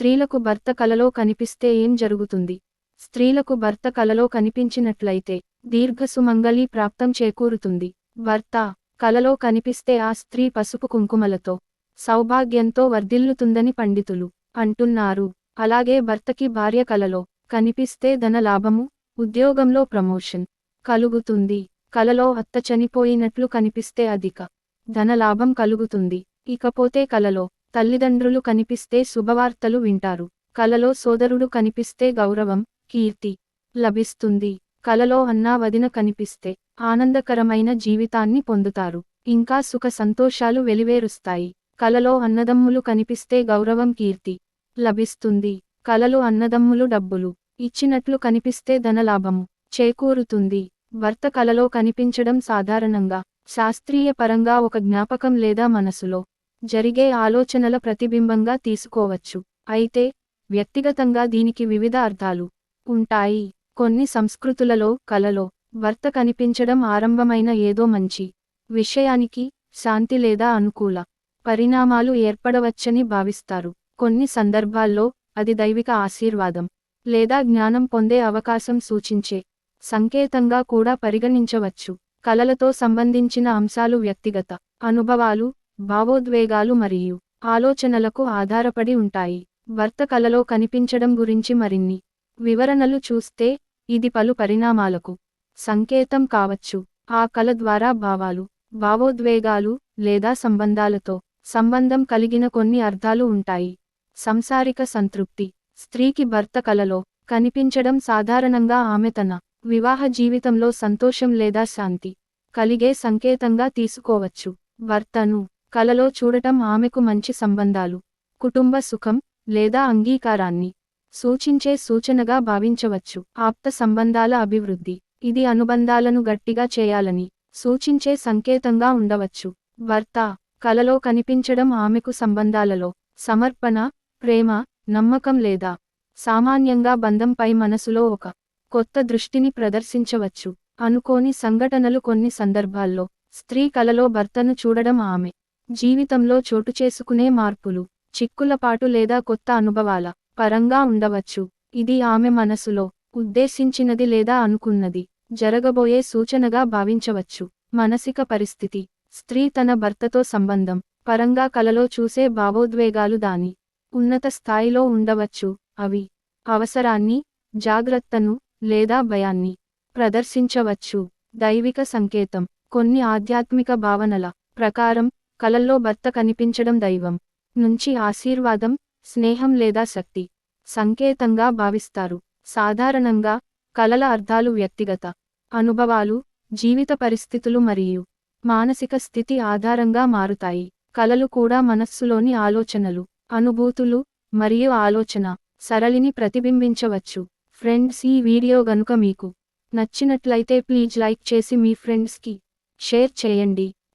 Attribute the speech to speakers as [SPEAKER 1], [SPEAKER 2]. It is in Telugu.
[SPEAKER 1] స్త్రీలకు భర్త కలలో కనిపిస్తే ఏం జరుగుతుంది? స్త్రీలకు భర్త కలలో కనిపించినట్లయితే దీర్ఘ సుమంగళీ ప్రాప్తం చేకూరుతుంది. భర్త కలలో కనిపిస్తే ఆ స్త్రీ పసుపు కుంకుమలతో సౌభాగ్యంతో వర్ధిల్లుతుందని పండితులు అంటున్నారు. అలాగే భర్తకి భార్య కలలో కనిపిస్తే ధన లాభము ఉద్యోగంలో ప్రమోషన్ కలుగుతుంది. కలలో అత్త చనిపోయినట్లు కనిపిస్తే అధిక ధన లాభం కలుగుతుంది. ఇకపోతే కలలో తల్లిదండ్రులు కనిపిస్తే శుభవార్తలు వింటారు. కలలో సోదరుడు కనిపిస్తే గౌరవం కీర్తి లభిస్తుంది. కలలో అన్నా వదిన కనిపిస్తే ఆనందకరమైన జీవితాన్ని పొందుతారు. ఇంకా సుఖ సంతోషాలు వెలివేరుస్తాయి. కలలో అన్నదమ్ములు కనిపిస్తే గౌరవం కీర్తి లభిస్తుంది. కలలు అన్నదమ్ములు డబ్బులు ఇచ్చినట్లు కనిపిస్తే ధనలాభము చేకూరుతుంది. భర్త కలలో కనిపించడం సాధారణంగా శాస్త్రీయ పరంగా ఒక జ్ఞాపకం లేదా మనసులో జరిగే ఆలోచనల ప్రతిబింబంగా తీసుకోవచ్చు. అయితే వ్యక్తిగతంగా దీనికి వివిధ అర్థాలు ఉంటాయి. కొన్ని సంస్కృతులలో కలలో భర్త కనిపించడం ఆరంభమైన ఏదో మంచి విషయానికి శాంతి లేదా అనుకూల పరిణామాలు ఏర్పడవచ్చని భావిస్తారు. కొన్ని సందర్భాల్లో అది దైవిక ఆశీర్వాదం లేదా జ్ఞానం పొందే అవకాశం సూచించే సంకేతంగా కూడా పరిగణించవచ్చు. కలలతో సంబంధించిన అంశాలు వ్యక్తిగత అనుభవాలు భావోద్వేగాలు మరియు ఆలోచనలకు ఆధారపడి ఉంటాయి. భర్త కలలో కనిపించడం గురించి మరిన్ని వివరణలు చూస్తే ఇది పలు పరిణామాలకు సంకేతం కావచ్చు. ఆ కల ద్వారా భావాలు భావోద్వేగాలు లేదా సంబంధాలతో సంబంధం కలిగిన కొన్ని అర్థాలు ఉంటాయి. సంసారిక సంతృప్తి స్త్రీకి భర్త కలలో కనిపించడం సాధారణంగా ఆమె తన వివాహ జీవితంలో సంతోషం లేదా శాంతి కలిగే సంకేతంగా తీసుకోవచ్చు. భర్తను కలలో చూడటం ఆమెకు మంచి సంబంధాలు. కుటుంబ సుఖం లేదా అంగీకారాన్ని సూచించే సూచనగా భావించవచ్చు. ఆప్త సంబంధాల అభివృద్ధి. ఇది అనుబంధాలను గట్టిగా చేయాలని సూచించే సంకేతంగా ఉండవచ్చు. భర్త కలలో కనిపించడం ఆమెకు సంబంధాలలో సమర్పణ ప్రేమ నమ్మకం లేదా సామాన్యంగా బంధంపై మనసులో ఒక కొత్త దృష్టిని ప్రదర్శించవచ్చు. అనుకోని సంఘటనలు కొన్ని సందర్భాల్లో స్త్రీ కలలో భర్తను చూడడం ఆమె జీవితంలో చోటు చేసుకునే మార్పులు చిక్కులపాటు లేదా కొత్త అనుభవాల పరంగా ఉండవచ్చు. ఇది ఆమె మనసులో ఉద్దేశించినది లేదా అనుకున్నది జరగబోయే సూచనగా భావించవచ్చు. మానసిక పరిస్థితి స్త్రీ తన భర్తతో సంబంధం పరంగా కలలో చూసే భావోద్వేగాలు దాని ఉన్నత స్థాయిలో ఉండవచ్చు. అవి అవసరాన్ని జాగ్రత్తను లేదా భయాన్ని ప్రదర్శించవచ్చు. దైవిక సంకేతం కొన్ని ఆధ్యాత్మిక భావనల ప్రకారం కలల్లో భర్త కనిపించడం దైవం. నుంచి ఆశీర్వాదం స్నేహం లేదా శక్తి. సంకేతంగా భావిస్తారు. సాధారణంగా కలల అర్థాలు వ్యక్తిగత. అనుభవాలు జీవిత పరిస్థితులు మరియు మానసిక స్థితి ఆధారంగా మారుతాయి. కలలు కూడా మనస్సులోని ఆలోచనలు అనుభూతులు మరియు ఆలోచన సరళిని ప్రతిబింబించవచ్చు. ఫ్రెండ్స్ ఈ వీడియో గనుక మీకు నచ్చినట్లయితే ప్లీజ్ లైక్ చేసి మీ ఫ్రెండ్స్కి షేర్ చేయండి.